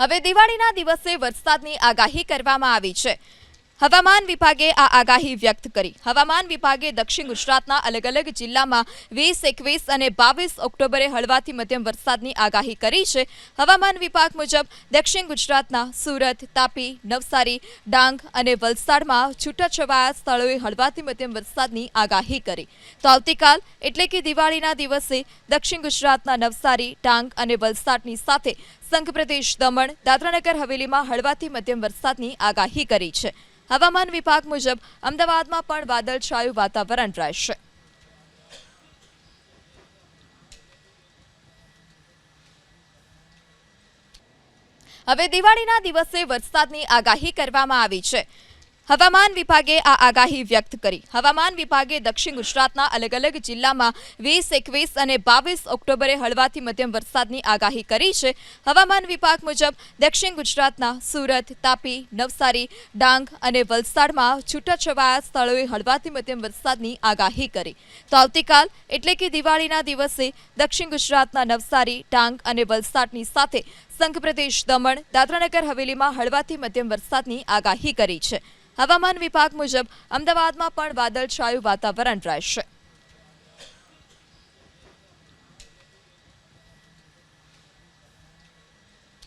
હવે દિવાળીના દિવસે વરસાદની આગાહી કરવામાં આવી છે. હવામાન વિભાગે આ આગાહી વ્યક્ત કરી. હવામાન વિભાગે દક્ષિણ ગુજરાતના અલગ અલગ જિલ્લામાં વીસ, એકવીસ અને બાવીસ ઓક્ટોબરે હળવાથી મધ્યમ વરસાદની આગાહી કરી છે. હવામાન વિભાગ મુજબ દક્ષિણ ગુજરાતના સુરત, તાપી, નવસારી, ડાંગ અને વલસાડમાં છૂટાછવાયા સ્થળોએ હળવાથી મધ્યમ વરસાદની આગાહી કરી. તો આવતીકાલ એટલે કે દિવાળીના દિવસે દક્ષિણ ગુજરાતના નવસારી, ડાંગ અને વલસાડની સાથે સંઘ પ્રદેશ દમણ, દાદરાનગર હવેલીમાં હળવાથી મધ્યમ વરસાદની આગાહી કરી છે. હવામાન વિભાગ મુજબ અમદાવાદમાં પણ વાદળછાયું વાતાવરણ રહેશે. હવે દિવાળીના દિવસે વરસાદની આગાહી કરવામાં આવી છે. હવામાન વિભાગે આ આગાહી વ્યક્ત કરી. હવામાન વિભાગે દક્ષિણ ગુજરાતના અલગ અલગ જિલ્લામાં વીસ, એકવીસ અને બાવીસ ઓક્ટોબરે હળવાથી મધ્યમ વરસાદની આગાહી કરી છે. હવામાન વિભાગ મુજબ દક્ષિણ ગુજરાતના સુરત, તાપી, નવસારી, ડાંગ અને વલસાડમાં છૂટાછવાયા સ્થળોએ હળવાથી મધ્યમ વરસાદની આગાહી કરી. તો આવતીકાલ એટલે કે દિવાળીના દિવસે દક્ષિણ ગુજરાતના નવસારી, ડાંગ અને વલસાડની સાથે સંઘ પ્રદેશ દમણ, દાદરાનગર, હવેલીમાં હળવાથી મધ્યમ વરસાદની આગાહી કરી છે. હવામાન વિભાગ મુજબ અમદાવાદમાં પણ વાદળછાયું વાતાવરણ રહેશે.